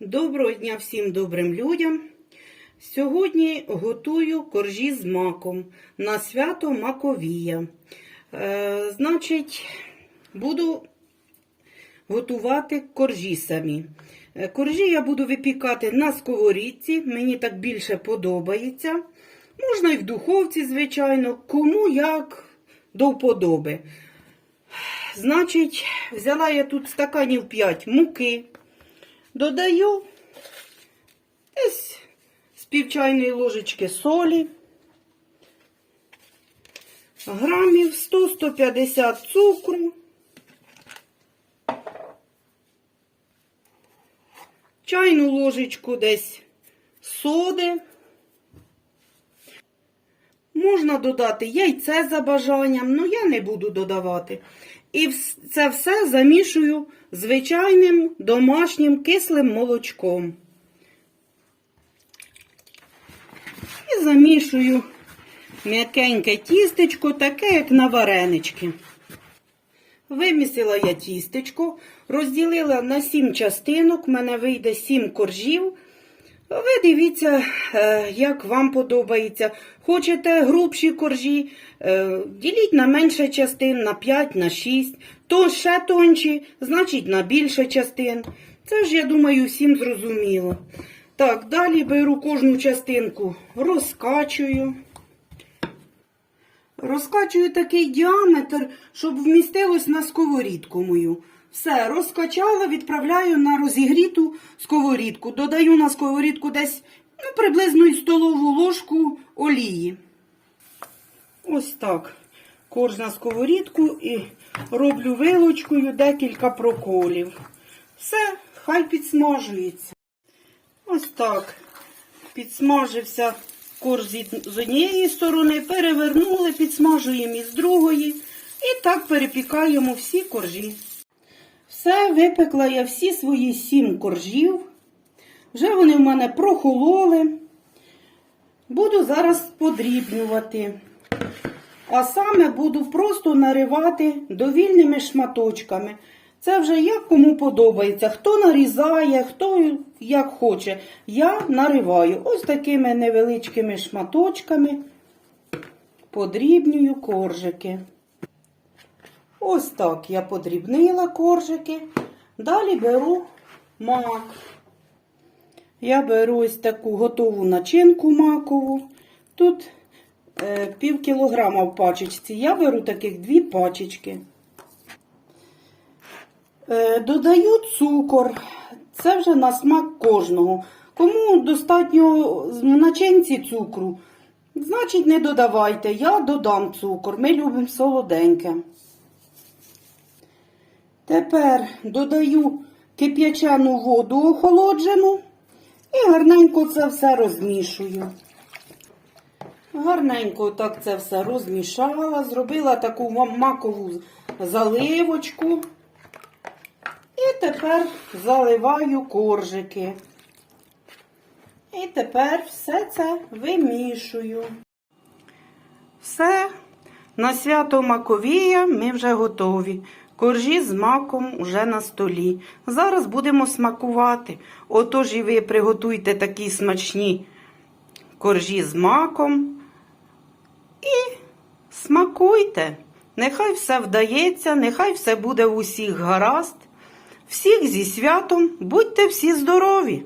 Доброго дня всім добрим людям. Сьогодні готую коржі з маком на свято Маковія. Е, значить, буду готувати коржі самі. Е, Коржі я буду випікати на сковорідці, мені так більше подобається. Можна і в духовці, звичайно, кому як до вподоби. Значить, взяла я тут стаканів 5 муки. Додаю десь з півчайної ложечки солі, грамів 100-150 цукру, чайну ложечку десь соди. Можна додати яйце за бажанням, але я не буду додавати. І це все замішую звичайним домашнім кислим молочком. І замішую м'якеньке тістечко, таке, як на варенички. Вимісила я тістечко, розділила на сім частинок, в мене вийде сім коржів. Ви дивіться, е, як вам подобається. Хочете грубші коржі, е, діліть на менше частин, на 5, на 6. То ще тонші, значить на більше частин. Це ж, я думаю, всім зрозуміло. Так, далі беру кожну частинку, розкачую. Розкачую такий діаметр, щоб вмістилось на сковорідку мою. Все, розкачала, відправляю на розігріту сковорідку. Додаю на сковорідку десь ну, приблизно і столову ложку олії. Ось так. Корж на сковорідку і роблю вилочкою декілька проколів. Все, хай підсмажується. Ось так. Підсмажився корж з однієї сторони, перевернули, підсмажуємо із другої. І так перепікаємо всі коржі. Все, випекла я всі свої сім коржів. Вже вони в мене прохололи. Буду зараз подрібнювати. А саме буду просто наривати довільними шматочками. Це вже як кому подобається. Хто нарізає, хто як хоче. Я нариваю ось такими невеличкими шматочками, подрібнюю коржики. Ось так я подрібнила коржики. Далі беру мак. Я беру ось таку готову начинку макову. Тут е, пів кілограма в пачечці. Я беру таких дві пачечки. Е, додаю цукор. Це вже на смак кожного. Кому достатньо начинці цукру, значить не додавайте. Я додам цукор. Ми любимо солоденьке. Тепер додаю кип'ячену воду охолоджену і гарненько це все розмішую. Гарненько так це все розмішала, зробила таку ма- макову заливочку. І тепер заливаю коржики. І тепер все це вимішую. Все, на свято Маковія ми вже готові. Коржі з маком вже на столі. Зараз будемо смакувати. Отож і ви приготуйте такі смачні коржі з маком. І смакуйте. Нехай все вдається, нехай все буде в усіх гаразд. Всіх зі святом, будьте всі здорові!